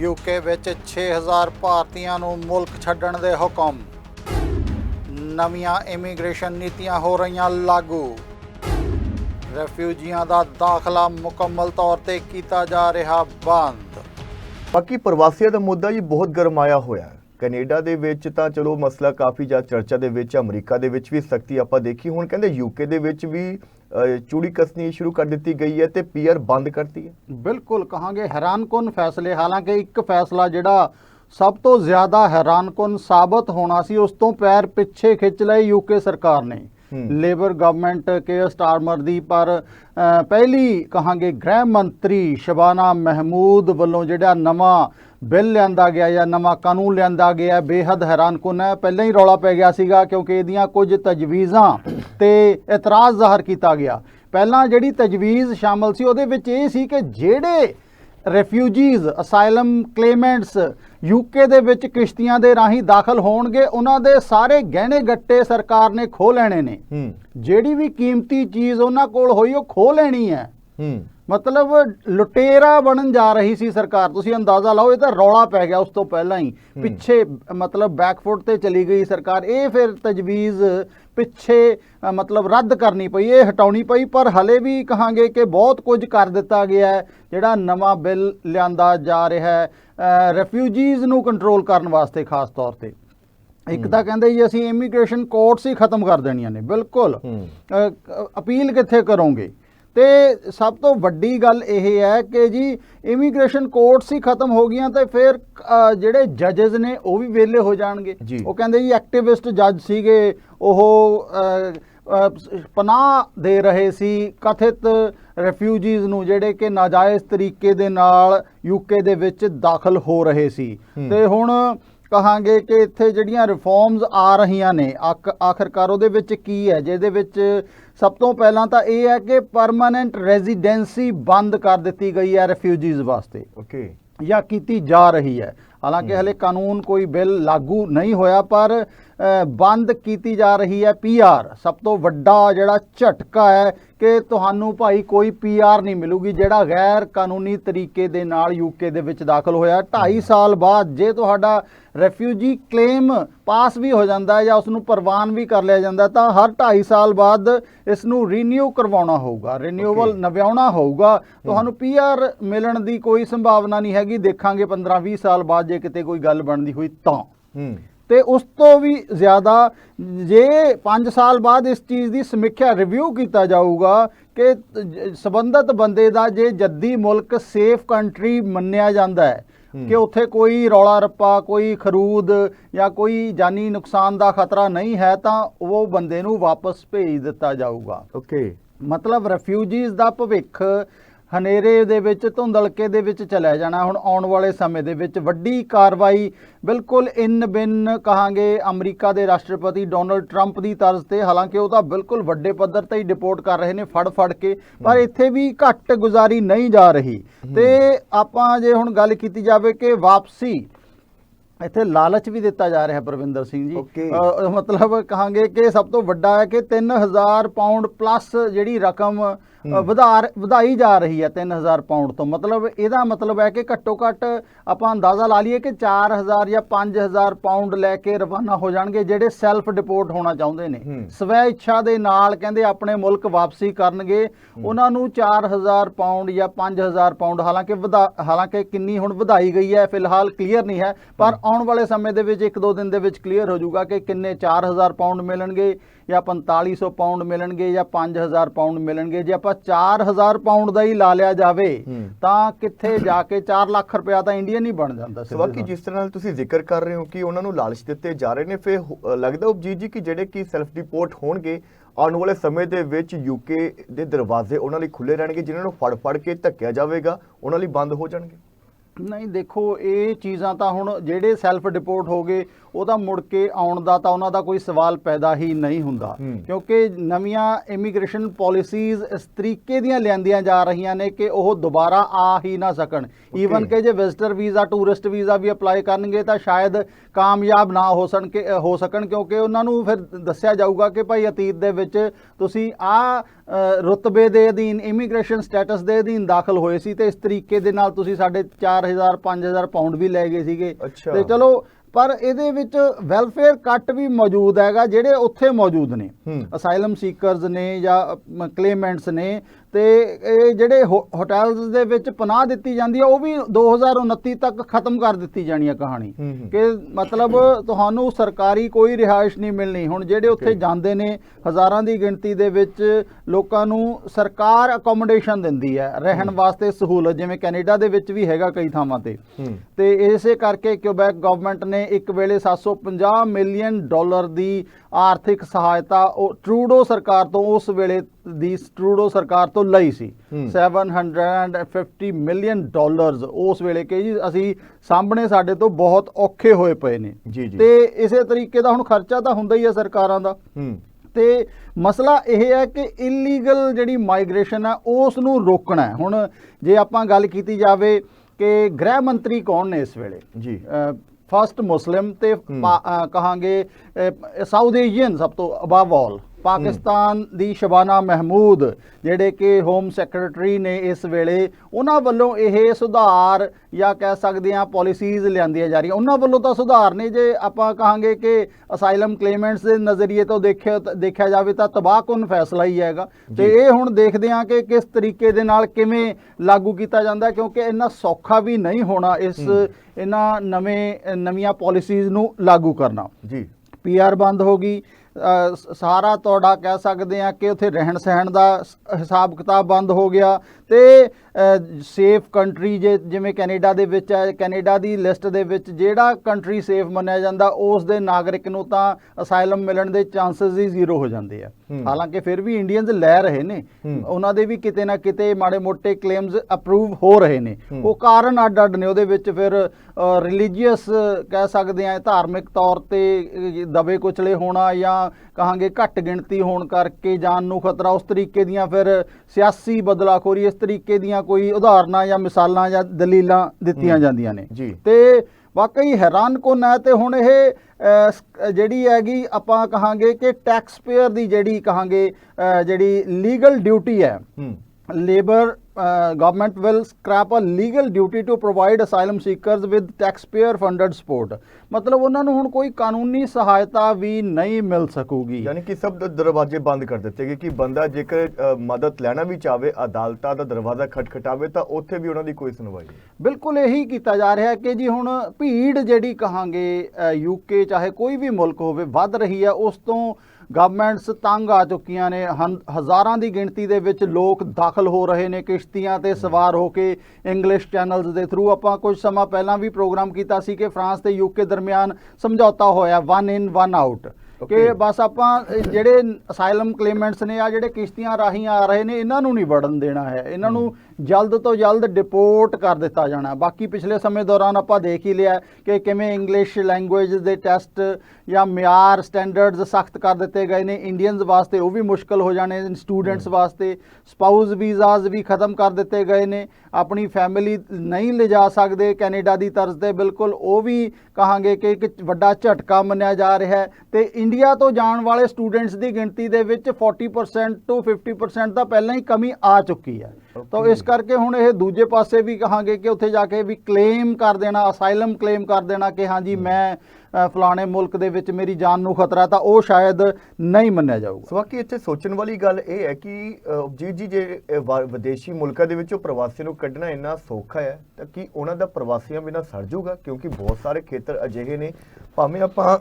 UK ਵਿੱਚ 6000 ਭਾਰਤੀਆਂ ਨੂੰ ਮੁਲਕ ਛੱਡਣ ਦੇ ਹੁਕਮ। ਨਵੀਆਂ ਇਮੀਗ੍ਰੇਸ਼ਨ ਨੀਤੀਆਂ ਹੋ ਰਹੀਆਂ ਲਾਗੂ। ਰੈਫਿਊਜੀਆਂ ਦਾ ਦਾਖਲਾ ਮੁਕੰਮਲ ਤੌਰ ਤੇ ਕੀਤਾ ਜਾ ਰਿਹਾ ਬੰਦ। ਬਾਕੀ ਪ੍ਰਵਾਸੀਆਂ ਦਾ ਮੁੱਦਾ ਜੀ ਬਹੁਤ ਗਰਮਾਇਆ ਹੋਇਆ ਹੈ। ਕੈਨੇਡਾ ਦੇ ਵਿੱਚ ਤਾਂ ਚਲੋ ਮਸਲਾ ਕਾਫੀ ਜ਼ਿਆਦਾ ਚਰਚਾ ਦੇ ਵਿੱਚ, ਅਮਰੀਕਾ ਦੇ ਵਿੱਚ ਵੀ ਸਖਤੀ ਆਪਾਂ ਦੇਖੀ। ਹੁਣ ਕਹਿੰਦੇ ਯੂਕੇ ਦੇ ਵਿੱਚ ਵੀ ਚੂੜੀ ਕਸਨੀ ਸ਼ੁਰੂ ਕਰ ਦਿੱਤੀ ਗਈ ਹੈ ਤੇ ਪੀਅਰ ਬੰਦ ਕਰਤੀ ਹੈ। ਬਿਲਕੁਲ ਕਹਾਂਗੇ ਹੈਰਾਨਕੁਨ ਫੈਸਲੇ, ਹਾਲਾਂਕਿ ਇੱਕ ਫੈਸਲਾ ਜਿਹੜਾ ਸਭ ਤੋਂ ਜ਼ਿਆਦਾ ਹੈਰਾਨਕੁਨ ਸਾਬਤ ਹੋਣਾ ਸੀ, ਉਸ ਤੋਂ ਪੈਰ ਪਿੱਛੇ ਖਿੱਚ ਲਏ ਯੂਕੇ ਸਰਕਾਰ ਨੇ। ਲੇਬਰ ਗਵਰਨਮੈਂਟ ਕੇ ਸਟਾਰਮਰ ਦੀ ਪਰ ਪਹਿਲੀ ਕਹਾਂਗੇ ਗ੍ਰਹਿ ਮੰਤਰੀ ਸ਼ਬਾਨਾ ਮਹਿਮੂਦ ਵੱਲੋਂ ਜਿਹੜਾ ਨਵਾਂ ਬਿੱਲ ਲਿਆਂਦਾ ਗਿਆ ਜਾਂ ਨਵਾਂ ਕਾਨੂੰਨ ਲਿਆਂਦਾ ਗਿਆ, ਬੇਹੱਦ ਹੈਰਾਨਕੁਨ ਹੈ ਪਹਿਲਾਂ ਹੀ ਰੌਲਾ ਪੈ ਗਿਆ ਸੀਗਾ ਕਿਉਂਕਿ ਇਹਦੀਆਂ ਕੁਝ ਤਜਵੀਜ਼ਾਂ ਤੇ ਇਤਰਾਜ਼ ਜ਼ਾਹਰ ਕੀਤਾ ਗਿਆ। ਪਹਿਲਾਂ ਜਿਹੜੀ ਤਜਵੀਜ਼ ਸ਼ਾਮਲ ਸੀ ਉਹਦੇ ਵਿੱਚ ਇਹ ਸੀ ਕਿ ਜਿਹੜੇ ਰੈਫਿਊਜੀਜ਼ ਅਸਾਈਲਮ ਕਲੇਮੈਂਟਸ ਯੂਕੇ ਦੇ ਵਿੱਚ ਕਿਸ਼ਤੀਆਂ ਦੇ ਰਾਹੀਂ ਦਾਖਲ ਹੋਣਗੇ ਉਹਨਾਂ ਦੇ ਸਾਰੇ ਗਹਿਣੇ ਗੱਟੇ ਸਰਕਾਰ ਨੇ ਖੋਹ ਲੈਣੇ ਨੇ। ਜਿਹੜੀ ਵੀ ਕੀਮਤੀ ਚੀਜ਼ ਉਹਨਾਂ ਕੋਲ ਹੋਈ ਉਹ ਖੋਹ ਲੈਣੀ ਹੈ। ਮਤਲਬ ਲੁਟੇਰਾ ਬਣਨ ਜਾ ਰਹੀ ਸੀ ਸਰਕਾਰ। ਤੁਸੀਂ ਅੰਦਾਜ਼ਾ ਲਾਓ ਇਹ ਤਾਂ ਰੌਲਾ ਪੈ ਗਿਆ ਉਸ ਤੋਂ ਪਹਿਲਾਂ ਹੀ। ਪਿੱਛੇ ਮਤਲਬ ਬੈਕਫੁੱਟ ਤੇ ਚਲੀ ਗਈ ਸਰਕਾਰ। ਇਹ ਫਿਰ ਤਜਵੀਜ਼ ਪਿੱਛੇ ਮਤਲਬ ਰੱਦ ਕਰਨੀ ਪਈ ਇਹ ਹਟਾਉਣੀ ਪਈ ਪਰ ਹਲੇ ਵੀ ਕਹਾਂਗੇ ਕਿ ਬਹੁਤ ਕੁਝ ਕਰ ਦਿੱਤਾ ਗਿਆ ਹੈ ਜਿਹੜਾ ਨਵਾਂ ਬਿੱਲ ਲਿਆਂਦਾ ਜਾ ਰਿਹਾ ਹੈ ਰੈਫਿਊਜੀਜ਼ ਨੂੰ ਕੰਟਰੋਲ ਕਰਨ ਵਾਸਤੇ ਖਾਸ ਤੌਰ ਤੇ। ਇੱਕ ਤਾਂ ਕਹਿੰਦੇ ਜੀ ਅਸੀਂ ਇਮੀਗ੍ਰੇਸ਼ਨ ਕੋਰਟਸ ਹੀ ਖਤਮ ਕਰ ਦੇਣੀਆਂ ਨੇ ਬਿਲਕੁਲ। ਅਪੀਲ ਕਿੱਥੇ ਕਰੋਗੇ? ਤੇ ਸਭ ਤੋਂ ਵੱਡੀ ਗੱਲ ਇਹ ਹੈ ਕਿ ਜੀ ਇਮੀਗ੍ਰੇਸ਼ਨ ਕੋਰਟਸ ਹੀ ਖਤਮ ਹੋ ਗਈਆਂ ਤੇ ਫਿਰ ਜਿਹੜੇ ਜੱਜਸ ਨੇ ਉਹ ਵੀ ਵਿਹਲੇ ਹੋ ਜਾਣਗੇ। ਉਹ ਕਹਿੰਦੇ ਜੀ ਐਕਟਿਵਿਸਟ ਜੱਜ ਸੀਗੇ ਉਹ ਪਨਾਹ ਦੇ ਰਹੇ ਸੀ ਕਥਿਤ ਰੈਫਿਊਜੀਜ਼ ਨੂੰ ਜਿਹੜੇ ਕਿ ਨਾਜਾਇਜ਼ ਤਰੀਕੇ ਦੇ ਨਾਲ ਯੂਕੇ ਦੇ ਵਿੱਚ ਦਾਖਲ ਹੋ ਰਹੇ ਸੀ। ਤੇ ਹੁਣ ਕਹਾਂਗੇ ਕਿ ਇੱਥੇ ਜਿਹੜੀਆਂ ਰਿਫਾਰਮਸ ਆ ਰਹੀਆਂ ਨੇ ਆਖ- ਆਖਰਕਾਰ ਉਹਦੇ ਵਿੱਚ ਕੀ ਹੈ? ਜਿਹਦੇ ਵਿੱਚ ਸਭ ਤੋਂ ਪਹਿਲਾਂ ਤਾਂ ਇਹ ਹੈ ਕਿ ਪਰਮਾਨੈਂਟ ਰੈਜ਼ੀਡੈਂਸੀ ਬੰਦ ਕਰ ਦਿੱਤੀ ਗਈ ਹੈ ਰੈਫਿਊਜੀਜ਼ ਵਾਸਤੇ। ਓਕੇ। ਜਾਂ ਕੀਤੀ ਜਾ ਰਹੀ ਹੈ। ਹਾਲਾਂਕਿ ਹਲੇ ਕਾਨੂੰਨ ਕੋਈ ਬਿੱਲ ਲਾਗੂ ਨਹੀਂ ਹੋਇਆ ਪਰ ਬੰਦ ਕੀਤੀ ਜਾ ਰਹੀ ਹੈ ਪੀਆਰ ਸਭ ਤੋਂ ਵੱਡਾ ਜਿਹੜਾ ਝਟਕਾ ਹੈ ਕਿ ਤੁਹਾਨੂੰ ਭਾਈ ਕੋਈ ਪੀਆਰ ਨਹੀਂ ਮਿਲੂਗੀ ਜਿਹੜਾ ਗੈਰ ਕਾਨੂੰਨੀ ਤਰੀਕੇ ਦੇ ਨਾਲ ਯੂਕੇ ਦੇ ਵਿੱਚ ਦਾਖਲ ਹੋਇਆ। 2.5 ਸਾਲ ਬਾਅਦ ਜੇ ਤੁਹਾਡਾ ਰੈਫਿਊਜੀ ਕਲੇਮ ਪਾਸ ਵੀ ਹੋ ਜਾਂਦਾ ਹੈ ਜਾਂ ਉਸ ਨੂੰ ਪ੍ਰਵਾਨ ਵੀ ਕਰ ਲਿਆ ਜਾਂਦਾ ਤਾਂ ਹਰ 2.5 ਸਾਲ ਬਾਅਦ ਇਸ ਨੂੰ ਰੀਨਿਊ ਕਰਵਾਉਣਾ ਹੋਊਗਾ। ਰੀਨਿਊਵਲ. ਨਵਿਆਉਣਾ ਹੋਊਗਾ। ਤੁਹਾਨੂੰ ਪੀਆਰ ਮਿਲਣ ਦੀ ਕੋਈ ਸੰਭਾਵਨਾ ਨਹੀਂ ਹੈਗੀ। ਦੇਖਾਂਗੇ 15-20 ਸਾਲ ਬਾਅਦ ਜੇ ਕਿਤੇ ਕੋਈ ਗੱਲ ਬਣਦੀ ਹੋਈ ਤਾਂ। ਤੇ ਉਸ ਤੋਂ ਵੀ ਜ਼ਿਆਦਾ ਜੇ 5 ਸਾਲ ਬਾਅਦ ਇਸ ਚੀਜ਼ ਦੀ ਸਮੀਖਿਆ ਰਿਵਿਊ ਕੀਤਾ ਜਾਊਗਾ ਕਿ ਸੰਬੰਧਿਤ ਬੰਦੇ ਦਾ ਜੇ ਜੱਦੀ ਮੁਲਕ ਸੇਫ ਕੰਟਰੀ ਮੰਨਿਆ ਜਾਂਦਾ ਹੂੰ। ਕਿ ਉੱਥੇ ਕੋਈ ਰੌਲਾ ਰੱਪਾ ਕੋਈ ਖਰੂਦ ਜਾਂ ਕੋਈ ਜਾਨੀ ਨੁਕਸਾਨ ਦਾ ਖਤਰਾ ਨਹੀਂ ਹੈ ਤਾਂ ਉਹ ਬੰਦੇ ਨੂੰ ਵਾਪਸ ਭੇਜ ਦਿੱਤਾ ਜਾਊਗਾ ਓਕੇ ਮਤਲਬ ਰੈਫਿਊਜੀਜ਼ ਦਾ ਭਵਿੱਖ ਹਨੇਰੇ ਦੇ ਵਿੱਚ ਧੁੰਦਲਕੇ ਦੇ ਵਿੱਚ ਚਲਿਆ ਜਾਣਾ। ਹੁਣ ਆਉਣ ਵਾਲੇ ਸਮੇਂ ਦੇ ਵਿੱਚ ਵੱਡੀ ਕਾਰਵਾਈ ਬਿਲਕੁਲ ਇਨ ਬਿਨ ਕਹਾਂਗੇ ਅਮਰੀਕਾ ਦੇ ਰਾਸ਼ਟਰਪਤੀ ਡੋਨਲਡ ਟਰੰਪ ਦੀ ਤਰਜ਼ ਤੇ। ਹਾਲਾਂਕਿ ਉਹ ਤਾਂ ਬਿਲਕੁਲ ਵੱਡੇ ਪੱਧਰ ਤੇ ਹੀ ਡਿਪੋਰਟ ਕਰ ਰਹੇ ਨੇ ਫੜ ਫੜ ਕੇ ਪਰ ਇੱਥੇ ਵੀ ਘੱਟ ਗੁਜ਼ਾਰੀ ਨਹੀਂ ਜਾ ਰਹੀ। ਤੇ ਆਪਾਂ ਜੇ ਹੁਣ ਗੱਲ ਕੀਤੀ ਜਾਵੇ ਕਿ ਵਾਪਸੀ ਇੱਥੇ ਲਾਲਚ ਵੀ ਦਿੱਤਾ ਜਾ ਰਿਹਾ ਪ੍ਰਵਿੰਦਰ ਸਿੰਘ ਜੀ। ਮਤਲਬ ਕਹਾਂਗੇ ਕਿ ਸਭ ਤੋਂ ਵੱਡਾ ਹੈ ਕਿ 3000 ਪਾਉਂਡ ਪਲੱਸ ਜਿਹੜੀ ਰਕਮ ਅ, ਵਧਾ ਵਧਾਈ ਜਾ ਰਹੀ ਹੈ 3000 ਪਾਉਂਡ ਤੋਂ। ਮਤਲਬ ਇਹਦਾ ਮਤਲਬ ਹੈ ਕਿ ਘੱਟੋ ਘੱਟ ਆਪਾਂ ਅੰਦਾਜ਼ਾ ਲਾ ਲਈਏ ਕਿ 4000 ਜਾਂ 5000 ਪਾਉਂਡ ਲੈ ਕੇ ਰਵਾਨਾ ਹੋ ਜਾਣਗੇ ਜਿਹੜੇ ਸੈਲਫ ਡਿਪੋਰਟ ਹੋਣਾ ਚਾਹੁੰਦੇ ਨੇ। ਸਵੈ ਇੱਛਾ ਦੇ ਨਾਲ ਕਹਿੰਦੇ ਆਪਣੇ ਮੁਲਕ ਵਾਪਸੀ ਕਰਨਗੇ। ਉਹਨਾਂ ਨੂੰ 4000 ਪਾਉਂਡ ਜਾਂ 5000 ਪਾਉਂਡ ਹਾਲਾਂਕਿ ਹਾਲਾਂਕਿ ਕਿੰਨੀ ਹੁਣ ਵਧਾਈ ਗਈ ਹੈ ਫਿਲਹਾਲ ਕਲੀਅਰ ਨਹੀਂ ਹੈ ਪਰ ਆਉਣ ਵਾਲੇ ਸਮੇਂ ਦੇ ਵਿੱਚ ਇੱਕ ਦੋ ਦਿਨ ਦੇ ਵਿੱਚ ਕਲੀਅਰ ਹੋ ਜਾਊਗਾ ਕਿ ਕਿੰਨੇ 4000 ਪਾਉਂਡ ਮਿਲਣਗੇ। ਜਾਂ 4500 ਪਾਉਂਡ ਮਿਲਣਗੇ ਜਾਂ 5000 ਪਾਉਂਡ ਮਿਲਣਗੇ ਜੇ ਆਪਾਂ 4000 ਪਾਉਂਡ ਦਾ ਹੀ ਲਾ ਲਿਆ ਜਾਵੇ। ਤਾਂ ਕਿੱਥੇ ਜਾ ਕੇ 4 ਲੱਖ ਰੁਪਇਆ ਤਾਂ ਇੰਡੀਅਨ ਹੀ ਬਣ ਜਾਂਦਾ ਸੋ ਬਾਕੀ ਜਿਸ ਤਰ੍ਹਾਂ ਨਾਲ ਤੁਸੀਂ ਜ਼ਿਕਰ ਕਰ ਰਹੇ ਹੋ ਕਿ ਉਹਨਾਂ ਨੂੰ ਲਾਲਚ ਦਿੱਤੇ ਜਾ ਰਹੇ ਨੇ ਫਿਰ ਲੱਗਦਾ ਉਪਜੀਤ ਜੀ ਕਿ ਜਿਹੜੇ ਕਿ ਸੈਲਫ ਰਿਪੋਰਟ ਹੋਣਗੇ ਆਉਣ ਵਾਲੇ ਸਮੇਂ ਦੇ ਵਿੱਚ ਯੂਕੇ ਦੇ ਦਰਵਾਜ਼ੇ ਉਹਨਾਂ ਲਈ ਖੁੱਲੇ ਰਹਿਣਗੇ ਜਿਨ੍ਹਾਂ ਨੂੰ ਫੜ ਫੜ ਕੇ ਧੱਕਿਆ ਜਾਵੇਗਾ ਉਹਨਾਂ ਲਈ ਬੰਦ ਹੋ ਜਾਣਗੇ ਨਹੀਂ ਦੇਖੋ ਇਹ ਚੀਜ਼ਾਂ ਤਾਂ ਹੁਣ ਜਿਹੜੇ ਸੈਲਫ ਡਿਪੋਰਟ ਹੋ ਗਏ ਉਹ ਤਾਂ ਮੁੜ ਕੇ ਆਉਣ ਦਾ ਤਾਂ ਉਹਨਾਂ ਦਾ ਕੋਈ ਸਵਾਲ ਪੈਦਾ ਹੀ ਨਹੀਂ ਹੁੰਦਾ। ਕਿਉਂਕਿ ਨਵੀਆਂ ਇਮੀਗ੍ਰੇਸ਼ਨ ਪਾਲਿਸੀਜ਼ ਇਸ ਤਰੀਕੇ ਦੀਆਂ ਲਿਆਂਦੀਆਂ ਜਾ ਰਹੀਆਂ ਨੇ ਕਿ ਉਹ ਦੁਬਾਰਾ ਆ ਹੀ ਨਾ ਸਕਣ ਈਵਨ ਕਿ ਜੇ ਵਿਜ਼ਟਰ ਵੀਜ਼ਾ ਟੂਰਿਸਟ ਵੀਜ਼ਾ ਵੀ ਅਪਲਾਈ ਕਰਨਗੇ ਤਾਂ ਸ਼ਾਇਦ ਕਾਮਯਾਬ ਨਾ ਹੋ ਸਕਣ ਕਿ ਹੋ ਸਕਣ ਕਿਉਂਕਿ ਉਹਨਾਂ ਨੂੰ ਫਿਰ ਦੱਸਿਆ ਜਾਊਗਾ ਕਿ ਭਾਈ ਅਤੀਤ ਦੇ ਵਿੱਚ ਤੁਸੀਂ ਆ ਰੁਤਬੇ ਦੇ ਅਧੀਨ ਇਮੀਗ੍ਰੇਸ਼ਨ ਸਟੇਟਸ ਦੇ ਅਧੀਨ ਦਾਖਲ ਹੋਏ ਸੀ ਤੇ ਇਸ ਤਰੀਕੇ ਦੇ ਨਾਲ ਤੁਸੀਂ ਸਾਡੇ 4000 5000 ਪਾਉਂਡ ਵੀ ਲੈ ਗਏ ਸੀਗੇ। ਤੇ ਚਲੋ ਪਰ ਇਹਦੇ ਵਿੱਚ ਵੈਲਫੇਅਰ ਕੱਟ ਵੀ ਮੌਜੂਦ ਹੈਗਾ ਜਿਹੜੇ ਉੱਥੇ ਮੌਜੂਦ ਨੇ। ਅਸਾਈਲਮ ਸੀਕਰਸ ਨੇ ਜਾਂ ਕਲੇਮੈਂਟਸ ਨੇ ਤੇ ਇਹ ਜਿਹੜੇ ਹੋਟਲਸ ਦੇ ਵਿੱਚ ਪਨਾਹ ਦਿੱਤੀ ਜਾਂਦੀ ਹੈ ਉਹ ਵੀ 2029 ਤੱਕ ਖਤਮ ਕਰ ਦਿੱਤੀ ਜਾਣੀ ਹੈ ਕਹਾਣੀ। ਕਿ ਮਤਲਬ ਤੁਹਾਨੂੰ ਸਰਕਾਰੀ ਕੋਈ ਰਿਹਾਇਸ਼ ਨਹੀਂ ਮਿਲਣੀ। ਹੁਣ ਜਿਹੜੇ ਉੱਥੇ. ਜਾਂਦੇ ਨੇ ਹਜ਼ਾਰਾਂ ਦੀ ਗਿਣਤੀ ਦੇ ਵਿੱਚ ਲੋਕਾਂ ਨੂੰ ਸਰਕਾਰ ਅਕੋਮੋਡੇਸ਼ਨ ਦਿੰਦੀ ਹੈ ਰਹਿਣ ਵਾਸਤੇ ਸਹੂਲਤ ਜਿਵੇਂ ਕੈਨੇਡਾ ਦੇ ਵਿੱਚ ਵੀ ਹੈਗਾ ਕਈ ਥਾਵਾਂ ਤੇ। ਤੇ ਇਸੇ ਕਰਕੇ ਕਿਊਬੈਕ ਗਵਰਨਮੈਂਟ ਨੇ ਇੱਕ ਵੇਲੇ 750 ਮਿਲੀਅਨ ਡਾਲਰ ਦੀ ਆਰਥਿਕ ਸਹਾਇਤਾ ਉਹ ਟਰੂਡੋ ਸਰਕਾਰ ਤੋਂ ਉਸ ਵੇਲੇ ਦੀ ਟਰੂਡੋ ਸਰਕਾਰ ਤੋਂ ਲਈ ਸੀ। ਹੂੰ। 750 ਮਿਲੀਅਨ ਡਾਲਰਸ ਉਸ ਵੇਲੇ ਕਿ ਜੀ। ਅਸੀਂ ਸਾਹਮਣੇ ਸਾਡੇ ਤੋਂ ਬਹੁਤ ਔਖੇ ਹੋਏ ਪਏ ਨੇ। ਜੀ, ਜੀ। ਤੇ ਇਸੇ ਤਰੀਕੇ ਦਾ ਹੁਣ ਖਰਚਾ ਤਾਂ ਹੁੰਦਾ ਹੀ ਹੈ ਸਰਕਾਰਾਂ ਦਾ। ਤੇ ਮਸਲਾ ਇਹ ਹੈ ਕਿ ਇਲੀਗਲ ਜਿਹੜੀ ਮਾਈਗ੍ਰੇਸ਼ਨ ਹੈ ਉਸ ਨੂੰ ਰੋਕਣਾ ਹੈ। ਹੁਣ ਜੇ ਆਪਾਂ ਗੱਲ ਕੀਤੀ ਜਾਵੇ ਕਿ ਗ੍ਰਹਿ ਮੰਤਰੀ ਕੌਣ ਨੇ ਇਸ ਵੇਲੇ? ਜੀ। ਫਸਟ ਮੁਸਲਿਮ ਤੇ ਕਹਾਂਗੇ ਸਾਊਥ ਏਸ਼ੀਅਨ ਸਭ ਤੋਂ ਅਬਵ ਆਲ ਪਾਕਿਸਤਾਨ ਦੀ ਸ਼ਬਾਨਾ ਮਹਿਮੂਦ ਜਿਹੜੇ ਕਿ ਹੋਮ ਸੈਕਟਰੀ ਨੇ ਇਸ ਵੇਲੇ ਉਹਨਾਂ ਵੱਲੋਂ ਇਹ ਸੁਧਾਰ ਜਾਂ ਕਹਿ ਸਕਦੇ ਆ ਪਾਲਿਸੀਜ਼ ਲਿਆਂਦੀਆਂ ਜਾ ਰਹੀਆਂ। ਉਹਨਾਂ ਵੱਲੋਂ ਤਾਂ ਸੁਧਾਰ ਨੇ ਜੇ ਆਪਾਂ ਕਹਾਂਗੇ ਕਿ ਅਸਾਈਲਮ ਕਲੇਮੈਂਟਸ ਦੇ ਨਜ਼ਰੀਏ ਤੋਂ ਦੇਖਿਆ ਦੇਖਿਆ ਜਾਵੇ ਤਾਂ ਤਬਾਹਕੁਨ ਫੈਸਲਾ ਹੀ ਹੈਗਾ। ਤੇ। ਇਹ ਹੁਣ ਦੇਖਦੇ ਆ ਕਿ ਕਿਸ ਤਰੀਕੇ ਦੇ ਨਾਲ ਕਿਵੇਂ ਲਾਗੂ ਕੀਤਾ ਜਾਂਦਾ ਕਿਉਂਕਿ ਇੰਨਾ ਸੌਖਾ ਵੀ ਨਹੀਂ ਹੋਣਾ ਇਸ ਇਹਨਾਂ ਨਵੇਂ ਨਵੀਆਂ ਪਾਲਿਸੀਜ਼ ਨੂੰ ਲਾਗੂ ਕਰਨਾ। ਜੀ। ਪੀਆਰ ਬੰਦ ਹੋ ਗਈ ਸਾਰਾ ਤੁਹਾਡਾ ਕਹਿ ਸਕਦੇ ਆ ਕਿ ਉੱਥੇ ਰਹਿਣ ਸਹਿਣ ਦਾ ਹਿਸਾਬ ਕਿਤਾਬ ਬੰਦ ਹੋ ਗਿਆ ਤੇ ਸੇਫ ਕੰਟਰੀ ਜੇ ਜਿਵੇਂ ਕੈਨੇਡਾ ਦੇ ਵਿੱਚ ਹੈ ਕੈਨੇਡਾ ਦੀ ਲਿਸਟ ਦੇ ਵਿੱਚ ਜਿਹੜਾ ਕੰਟਰੀ ਸੇਫ ਮੰਨਿਆ ਜਾਂਦਾ ਉਸ ਦੇ ਨਾਗਰਿਕ ਨੂੰ ਤਾਂ ਅਸਾਈਲਮ ਮਿਲਣ ਦੇ ਚਾਂਸਸ ਹੀ ਜ਼ੀਰੋ ਹੋ ਜਾਂਦੇ ਆ। ਹਾਲਾਂਕਿ ਫਿਰ ਵੀ ਇੰਡੀਅਨਸ ਲੈ ਰਹੇ ਨੇ। ਉਹਨਾਂ ਦੇ ਵੀ ਕਿਤੇ ਨਾ ਕਿਤੇ ਮਾੜੇ ਮੋਟੇ ਕਲੇਮਸ ਅਪਰੂਵ ਹੋ ਰਹੇ ਨੇ। ਉਹ ਕਾਰਨ ਅੱਡ ਅੱਡ ਨੇ ਉਹਦੇ ਵਿੱਚ ਫਿਰ ਰਿਲੀਜੀਅਸ ਕਹਿ ਸਕਦੇ ਆ ਧਾਰਮਿਕ ਤੌਰ ਤੇ ਦਬੇ ਕੁਚਲੇ ਹੋਣਾ ਜਾਂ ਕਹਾਂਗੇ ਘੱਟ ਗਿਣਤੀ ਹੋਣ ਕਰਕੇ ਜਾਨ ਨੂੰ ਖਤਰਾ ਉਸ ਤਰੀਕੇ ਦੀਆਂ ਫਿਰ ਸਿਆਸੀ ਬਦਲਾਖੋਰੀ ਇਸ ਤਰੀਕੇ ਦੀਆਂ ਕੋਈ ਉਦਾਹਰਨਾਂ ਜਾਂ ਮਿਸਾਲਾਂ ਜਾਂ ਦਲੀਲਾਂ ਦਿੱਤੀਆਂ। ਜਾਂਦੀਆਂ ਨੇ। ਤੇ ਵਾਕਈ ਹੈਰਾਨ ਕੋਨ ਹੈ ਤੇ ਹੁਣ ਇਹ ਜਿਹੜੀ ਹੈਗੀ ਆਪਾਂ ਕਹਾਂਗੇ ਕਿ ਟੈਕਸ ਪੇਅਰ ਦੀ ਜਿਹੜੀ ਕਹਾਂਗੇ ਜਿਹੜੀ ਲੀਗਲ ਡਿਊਟੀ ਹੈ labor uh, government will scrap a legal duty to provide asylum seekers with taxpayer funded support ਮਤਲਬ ਉਹਨਾਂ ਨੂੰ ਹੁਣ ਕੋਈ ਕਾਨੂੰਨੀ ਸਹਾਇਤਾ ਵੀ ਨਹੀਂ ਮਿਲ ਸਕੂਗੀ। ਯਾਨੀ ਕਿ ਸਭ ਦਰਵਾਜ਼ੇ ਬੰਦ ਕਰ ਦਿੱਤੇ ਗਏ ਕਿ ਬੰਦਾ ਜੇਕਰ ਮਦਦ ਲੈਣਾ ਵੀ ਚਾਹਵੇ ਅਦਾਲਤਾਂ ਦਾ ਦਰਵਾਜ਼ਾ ਖਟਖਟਾਵੇ ਤਾਂ ਉੱਥੇ ਵੀ ਉਹਨਾਂ ਦੀ ਕੋਈ ਸੁਣਵਾਈ ਨਹੀਂ। ਬਿਲਕੁਲ ਇਹੀ ਕੀਤਾ ਜਾ ਰਿਹਾ ਕਿ ਜੀ ਹੁਣ ਭੀੜ ਜਿਹੜੀ ਕਹਾਂਗੇ ਯੂਕੇ ਚਾਹੇ ਕੋਈ ਵੀ ਮੁਲਕ ਹੋਵੇ ਵੱਧ ਰਹੀ ਹੈ ਉਸ ਤੋਂ ਗਵਰਨਮੈਂਟਸ ਤੰਗ ਆ ਚੁੱਕੀਆਂ ਨੇ। ਹਜ਼ਾਰਾਂ ਦੀ ਗਿਣਤੀ ਦੇ ਵਿੱਚ ਲੋਕ ਦਾਖਲ ਹੋ ਰਹੇ ਨੇ ਕਿਸ਼ਤੀਆਂ ਤੇ ਸਵਾਰ ਹੋ ਕੇ ਇੰਗਲਿਸ਼ ਚੈਨਲਸ ਦੇ ਥਰੂ ਆਪਾਂ ਕੁਝ ਸਮਾਂ ਪਹਿਲਾਂ ਵੀ ਪ੍ਰੋਗਰਾਮ ਕੀਤਾ ਸੀ ਕਿ ਫਰਾਂਸ ਤੇ ਯੂਕੇ ਦਰਮਿਆਨ ਸਮਝੌਤਾ ਹੋਇਆ ਵਨ ਇਨ ਵਨ ਆਊਟ ਕਿ. ਬਸ ਆਪਾਂ ਜਿਹੜੇ ਅਸਾਈਲਮ ਕਲੇਮੈਂਟਸ ਨੇ ਆ ਜਿਹੜੇ ਕਿਸ਼ਤੀਆਂ ਰਾਹੀਂ ਆ ਰਹੇ ਨੇ ਇਹਨਾਂ ਨੂੰ ਨਹੀਂ ਵੜਨ ਦੇਣਾ ਹੈ। ਇਹਨਾਂ ਨੂੰ ਜਲਦ ਤੋਂ ਜਲਦ ਡਿਪੋਰਟ ਕਰ ਦਿੱਤਾ ਜਾਣਾ। ਬਾਕੀ ਪਿਛਲੇ ਸਮੇਂ ਦੌਰਾਨ ਆਪਾਂ ਦੇਖ ਹੀ ਲਿਆ ਕਿ ਕਿਵੇਂ ਇੰਗਲਿਸ਼ ਲੈਂਗੁਏਜ ਦੇ ਟੈਸਟ ਜਾਂ ਮਿਆਰ ਸਟੈਂਡਰਡਸ ਸਖਤ ਕਰ ਦਿੱਤੇ ਗਏ ਨੇ। ਇੰਡੀਅਨਸ ਵਾਸਤੇ ਉਹ ਵੀ ਮੁਸ਼ਕਲ ਹੋ ਜਾਣੇ ਸਟੂਡੈਂਟਸ ਵਾਸਤੇ ਸਪਾਊਸ ਵੀਜ਼ਾਸ ਵੀ ਖਤਮ ਕਰ ਦਿੱਤੇ ਗਏ ਨੇ। ਆਪਣੀ ਫੈਮਿਲੀ ਨਹੀਂ ਲਿਜਾ ਸਕਦੇ ਕੈਨੇਡਾ ਦੀ ਤਰਜ਼ ਤੇ। ਬਿਲਕੁਲ ਉਹ ਵੀ ਕਹਾਂਗੇ ਕਿ ਇੱਕ ਵੱਡਾ ਝਟਕਾ ਮੰਨਿਆ ਜਾ ਰਿਹਾ ਹੈ। ਤੇ ਇੰਡੀਆ ਤੋਂ ਜਾਣ ਵਾਲੇ ਸਟੂਡੈਂਟਸ ਦੀ ਗਿਣਤੀ ਦੇ ਵਿੱਚ 40% ਤੋਂ 50% ਤਾਂ ਪਹਿਲਾਂ ਹੀ ਕਮੀ ਆ ਚੁੱਕੀ ਹੈ। ਤਾਂ ਇਸ ਕਰਕੇ ਹੁਣ ਇਹ ਦੂਜੇ ਪਾਸੇ ਵੀ ਕਹਾਂਗੇ ਕਿ ਉੱਥੇ ਜਾ ਕੇ ਵੀ ਕਲੇਮ ਕਰ ਦੇਣਾ ਅਸਾਈਲਮ ਕਲੇਮ ਕਰ ਦੇਣਾ ਕਿ ਹਾਂਜੀ ਮੈਂ ਫਲਾਣੇ ਮੁਲਕ ਦੇ ਵਿੱਚ ਮੇਰੀ ਜਾਨ ਨੂੰ ਖਤਰਾ ਤਾਂ ਉਹ ਸ਼ਾਇਦ ਨਹੀਂ ਮੰਨਿਆ ਜਾਊਗਾ। ਸੋ ਬਾਕੀ ਇੱਥੇ ਸੋਚਣ ਵਾਲੀ ਗੱਲ ਇਹ ਹੈ ਕਿ ਅ, ਜੀ ਜੇ ਵਾ- ਵਿਦੇਸ਼ੀ ਮੁਲਕਾਂ ਦੇ ਵਿੱਚੋਂ ਪ੍ਰਵਾਸੀ ਨੂੰ ਕੱਢਣਾ ਇੰਨਾ ਸੌਖਾ ਹੈ ਤਾਂ ਕੀ ਉਹਨਾਂ ਦਾ ਪ੍ਰਵਾਸੀਆਂ ਬਿਨਾਂ ਸਰ ਜਾਊਗਾ? ਕਿਉਂਕਿ ਬਹੁਤ ਸਾਰੇ ਖੇਤਰ ਅਜਿਹੇ ਨੇ ਭਾਵੇਂ ਆਪਾਂ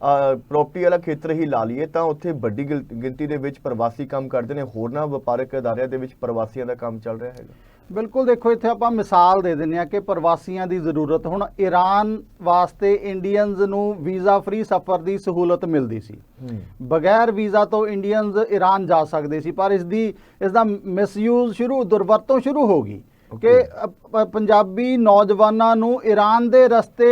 ਪ੍ਰਾਪਰਟੀ ਵਾਲਾ ਖੇਤਰ ਹੀ ਲਾ ਲਈਏ ਤਾਂ ਉੱਥੇ ਵੱਡੀ ਗਿਣਤੀ ਦੇ ਵਿੱਚ ਪ੍ਰਵਾਸੀ ਕੰਮ ਕਰਦੇ ਨੇ। ਹੋਰਨਾਂ ਵਪਾਰਕ ਅਦਾਰਿਆਂ ਦੇ ਵਿੱਚ ਪ੍ਰਵਾਸੀਆਂ ਦਾ ਕੰਮ ਚੱਲ ਰਿਹਾ ਹੈਗਾ। ਬਿਲਕੁਲ ਦੇਖੋ ਇੱਥੇ ਆਪਾਂ ਮਿਸਾਲ ਦੇ ਦਿੰਨੇ ਆ ਕਿ ਪ੍ਰਵਾਸੀਆਂ ਦੀ ਜ਼ਰੂਰਤ ਹੁਣ ਈਰਾਨ ਵਾਸਤੇ ਇੰਡੀਅਨਸ ਨੂੰ ਵੀਜ਼ਾ ਫ੍ਰੀ ਸਫ਼ਰ ਦੀ ਸਹੂਲਤ ਮਿਲਦੀ ਸੀ। ਬਗੈਰ ਵੀਜ਼ਾ ਤੋਂ ਇੰਡੀਅਨਸ ਈਰਾਨ ਜਾ ਸਕਦੇ ਸੀ ਪਰ ਇਸ ਦੀ ਇਸ ਦਾ ਮਿਸਯੂਜ਼ ਸ਼ੁਰੂ ਦੁਰਵਰਤੋਂ ਸ਼ੁਰੂ ਹੋ ਗਈ। ਕਿ ਪੰਜਾਬੀ ਨੌਜਵਾਨਾਂ ਨੂੰ ਈਰਾਨ ਦੇ ਰਸਤੇ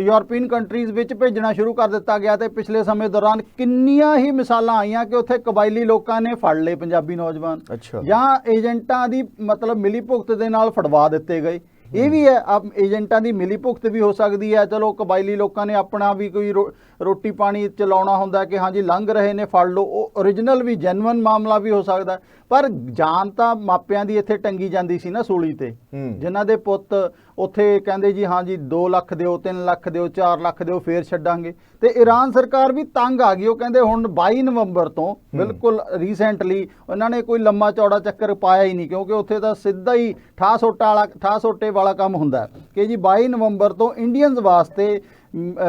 ਯੂਰਪੀਅਨ ਕੰਟਰੀਜ਼ ਵਿੱਚ ਭੇਜਣਾ ਸ਼ੁਰੂ ਕਰ ਦਿੱਤਾ ਗਿਆ ਤੇ ਪਿਛਲੇ ਸਮੇਂ ਦੌਰਾਨ ਕਿੰਨੀਆਂ ਹੀ ਮਿਸਾਲਾਂ ਆਈਆਂ ਕਿ ਉੱਥੇ ਕਬਾਇਲੀ ਲੋਕਾਂ ਨੇ ਫੜ ਲਏ ਪੰਜਾਬੀ ਨੌਜਵਾਨ। ਜਾਂ ਏਜੰਟਾਂ ਦੀ ਮਤਲਬ ਮਿਲੀ ਭੁਗਤ ਦੇ ਨਾਲ ਫੜਵਾ ਦਿੱਤੇ ਗਏ। ਇਹ ਵੀ ਹੈ ਆਪ ਏਜੰਟਾਂ ਦੀ ਮਿਲੀ ਭੁਗਤ ਵੀ ਹੋ ਸਕਦੀ ਹੈ। ਚਲੋ ਕਬਾਇਲੀ ਲੋਕਾਂ ਨੇ ਆਪਣਾ ਵੀ ਕੋਈ ਰੋਟੀ ਪਾਣੀ ਚਲਾਉਣਾ ਹੁੰਦਾ ਕਿ ਹਾਂਜੀ ਲੰਘ ਰਹੇ ਨੇ ਫੜ ਲਓ। ਉਹ origignal ਵੀ ਜੈਨੂਇਨ ਮਾਮਲਾ ਵੀ ਹੋ ਸਕਦਾ। ਪਰ ਜਾਨ ਤਾਂ ਮਾਪਿਆਂ ਦੀ ਇੱਥੇ ਟੰਗੀ ਜਾਂਦੀ ਸੀ ਨਾ ਸੂਲੀ ਤੇ। ਜਿਨ੍ਹਾਂ ਦੇ ਪੁੱਤ ਉੱਥੇ ਕਹਿੰਦੇ ਜੀ ਹਾਂਜੀ 2 ਲੱਖ ਦਿਓ 3 ਲੱਖ ਦਿਓ 4 ਲੱਖ ਦਿਓ ਫੇਰ ਛੱਡਾਂਗੇ। ਤੇ ਈਰਾਨ ਸਰਕਾਰ ਵੀ ਤੰਗ ਆ ਗਈ। ਉਹ ਕਹਿੰਦੇ ਹੁਣ 22 ਨਵੰਬਰ ਤੋਂ ਬਿਲਕੁਲ ਰੀਸੈਂਟਲੀ ਉਹਨਾਂ ਨੇ ਕੋਈ ਲੰਮਾ ਚੌੜਾ ਚੱਕਰ ਪਾਇਆ ਹੀ ਨਹੀਂ ਕਿਉਂਕਿ ਉੱਥੇ ਤਾਂ ਸਿੱਧਾ ਹੀ ਠਾ ਸੋਟਾ ਵਾਲਾ ਠਾ ਸੋਟੇ ਵਾਲਾ ਕੰਮ ਹੁੰਦਾ। ਕਿ ਜੀ 22 ਨਵੰਬਰ ਤੋਂ ਇੰਡੀਅਨਸ ਵਾਸਤੇ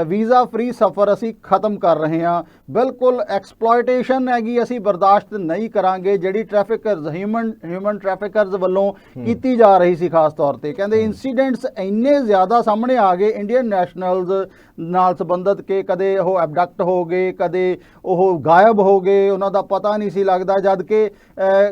ਵੀਜ਼ਾ ਫ੍ਰੀ ਸਫ਼ਰ ਅਸੀਂ ਖਤਮ ਕਰ ਰਹੇ ਹਾਂ। ਬਿਲਕੁਲ ਐਕਸਪਲੋਇਟੇਸ਼ਨ ਹੈਗੀ ਅਸੀਂ ਬਰਦਾਸ਼ਤ ਨਹੀਂ ਕਰਾਂਗੇ ਜਿਹੜੀ ਟ੍ਰੈਫਿਕਰਸ ਹਿਊਮਨ ਹਿਊਮਨ ਟ੍ਰੈਫਿਕਰਸ ਵੱਲੋਂ ਕੀਤੀ ਜਾ ਰਹੀ ਸੀ ਖਾਸ ਤੌਰ ਤੇ। ਕਹਿੰਦੇ ਇਨਸੀਡੈਂਟਸ ਇੰਨੇ ਜ਼ਿਆਦਾ ਸਾਹਮਣੇ ਆ ਗਏ ਇੰਡੀਅਨ ਨੈਸ਼ਨਲਸ ਨਾਲ ਸੰਬੰਧਿਤ ਕਿ ਕਦੇ ਉਹ ਐਬਡਕਟ ਹੋ ਗਏ ਕਦੇ ਉਹ ਗਾਇਬ ਹੋ ਗਏ ਉਹਨਾਂ ਦਾ ਪਤਾ ਨਹੀਂ ਸੀ ਲੱਗਦਾ ਜਦ ਕਿ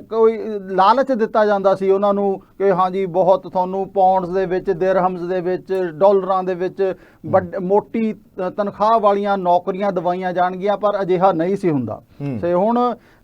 ਕੋਈ ਲਾਲਚ ਦਿੱਤਾ ਜਾਂਦਾ ਸੀ ਉਹਨਾਂ ਨੂੰ ਕਿ ਹਾਂਜੀ ਬਹੁਤ ਤੁਹਾਨੂੰ ਪਾਉਂਡਸ ਦੇ ਵਿੱਚ ਦਿਰਹਮਸ ਦੇ ਵਿੱਚ ਡਾਲਰਾਂ ਦੇ ਵਿੱਚ ਵੱਡ ਮੋਟੀ ਤਨਖਾਹ ਵਾਲੀਆਂ ਨੌਕਰੀਆਂ ਦਵਾਈਆਂ ਜਾਣਗੀਆਂ ਪਰ ਅਜਿਹਾ ਨਹੀਂ ਸੀ ਹੁੰਦਾ। ਤੇ ਹੁਣ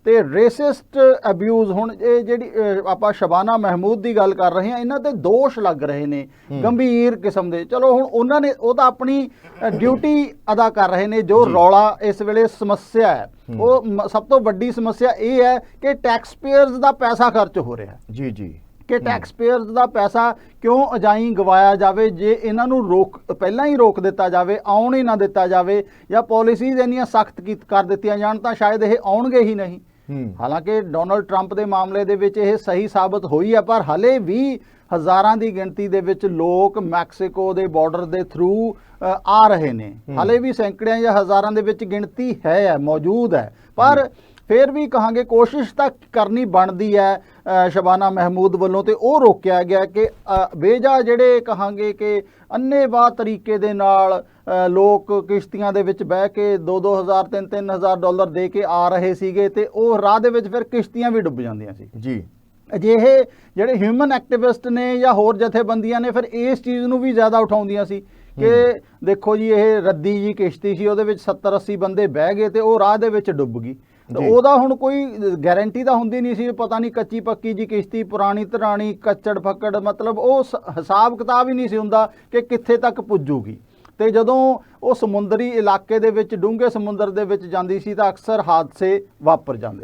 ਤੇ ਰੇਸਿਸਟ ਅਬਿਊਜ਼ ਹੁਣ ਇਹ ਜਿਹੜੀ ਆਪਾਂ ਸ਼ਬਾਨਾ ਮਹਿਮੂਦ ਦੀ ਗੱਲ ਕਰ ਰਹੇ ਹਾਂ ਇਹਨਾਂ ਤੇ ਦੋਸ਼ ਲੱਗ ਰਹੇ ਨੇ ਗੰਭੀਰ ਕਿਸਮ ਦੇ। ਚਲੋ ਹੁਣ ਉਹਨਾਂ ਨੇ ਉਹ ਤਾਂ ਆਪਣੀ ਡਿਊਟੀ ਅਦਾ ਕਰ ਰਹੇ ਨੇ ਜੋ ਰੌਲਾ ਇਸ ਵੇਲੇ ਸਮੱਸਿਆ ਹੈ। ਉਹ ਸਭ ਤੋਂ ਵੱਡੀ ਸਮੱਸਿਆ ਇਹ ਹੈ ਕਿ ਟੈਕਸ ਪੇਅਰਸ ਦਾ ਪੈਸਾ ਖਰਚ ਹੋ ਰਿਹਾ ਜੀ ਜੀ। ਕਿ ਟੈਕਸ ਪੇਅਰਸ ਦਾ ਪੈਸਾ ਕਿਉਂ ਅਜਾਈ ਗਵਾਇਆ ਜਾਵੇ ਜੇ ਇਹਨਾਂ ਨੂੰ ਰੋਕ ਪਹਿਲਾਂ ਹੀ ਰੋਕ ਦਿੱਤਾ ਜਾਵੇ ਆਉਣ ਹੀ ਨਾ ਦਿੱਤਾ ਜਾਵੇ ਜਾਂ ਪਾਲਿਸੀਜ਼ ਇੰਨੀਆਂ ਸਖਤ ਕਰ ਦਿੱਤੀਆਂ ਜਾਣ ਤਾਂ ਸ਼ਾਇਦ ਇਹ ਆਉਣਗੇ ਹੀ ਨਹੀਂ। ਹਾਲਾਂਕਿ ਡੋਨਲਡ ਟਰੰਪ ਦੇ ਮਾਮਲੇ ਦੇ ਵਿੱਚ ਇਹ ਸਹੀ ਸਾਬਤ ਹੋਈ ਹੈ ਪਰ ਹਲੇ ਵੀ ਹਜ਼ਾਰਾਂ ਦੀ ਗਿਣਤੀ ਦੇ ਵਿੱਚ ਲੋਕ ਮੈਕਸੀਕੋ ਦੇ ਬਾਰਡਰ ਦੇ ਥਰੂ ਆ ਰਹੇ ਨੇ। ਹਲੇ ਵੀ ਸੈਂਕੜਿਆਂ ਜਾਂ ਹਜ਼ਾਰਾਂ ਦੇ ਵਿੱਚ ਗਿਣਤੀ ਹੈ ਹੈ, ਮੌਜੂਦ ਹੈ। ਪਰ ਫਿਰ ਵੀ ਕਹਾਂਗੇ ਕੋਸ਼ਿਸ਼ ਤਾਂ ਕਰਨੀ ਬਣਦੀ ਹੈ ਸ਼ਬਾਨਾ ਮਹਿਮੂਦ ਵੱਲੋਂ ਤੇ ਉਹ ਰੋਕਿਆ ਗਿਆ ਕਿ ਬੇਜਾ ਜਿਹੜੇ ਕਹਾਂਗੇ ਕਿ ਅੰਨੇਵਾਹ ਤਰੀਕੇ ਦੇ ਨਾਲ ਲੋਕ ਕਿਸ਼ਤੀਆਂ ਦੇ ਵਿੱਚ ਬਹਿ ਕੇ 2-2000 3-3000 ਡਾਲਰ ਦੇ ਕੇ ਆ ਰਹੇ ਸੀਗੇ ਤੇ ਉਹ ਰਾਹ ਦੇ ਵਿੱਚ ਫਿਰ ਕਿਸ਼ਤੀਆਂ ਵੀ ਡੁੱਬ ਜਾਂਦੀਆਂ ਸੀ। ਜੀ। ਅਜਿਹੇ ਜਿਹੜੇ ਹਿਊਮਨ ਐਕਟਿਵਿਸਟ ਨੇ ਜਾਂ ਹੋਰ ਜਥੇਬੰਦੀਆਂ ਨੇ ਫਿਰ ਇਸ ਚੀਜ਼ ਨੂੰ ਵੀ ਜ਼ਿਆਦਾ ਉਠਾਉਂਦੀਆਂ ਸੀ ਕਿ ਦੇਖੋ ਜੀ ਇਹ ਰੱਦੀ ਜੀ ਕਿਸ਼ਤੀ ਸੀ ਉਹਦੇ ਵਿੱਚ 70 80 ਬੰਦੇ ਬਹਿ ਗਏ ਤੇ ਉਹ ਰਾਹ ਦੇ ਵਿੱਚ ਡੁੱਬ ਗਈ। ਉਹਦਾ ਹੁਣ ਕੋਈ ਗਾਰੰਟੀ ਤਾਂ ਹੁੰਦੀ ਨਹੀਂ ਸੀ ਪਤਾ ਨਹੀਂ ਕੱਚੀ ਪੱਕੀ ਜੀ ਕਿਸ਼ਤੀ ਪੁਰਾਣੀ ਧਰਾਣੀ ਕੱਚੜ ਫੱਕੜ ਮਤਲਬ ਉਹ ਹਿਸਾਬ ਕਿਤਾਬ ਹੀ ਨਹੀਂ ਸੀ ਹੁੰਦਾ ਕਿ ਕਿੱਥੇ ਤੱਕ ਪੁੱਜੂਗੀ। ਤੇ ਜਦੋਂ ਉਹ ਸਮੁੰਦਰੀ ਇਲਾਕੇ ਦੇ ਵਿੱਚ ਡੂੰਘੇ ਸਮੁੰਦਰ ਦੇ ਵਿੱਚ ਜਾਂਦੀ ਸੀ ਤਾਂ ਅਕਸਰ ਹਾਦਸੇ ਵਾਪਰ ਜਾਂਦੇ ਸੀ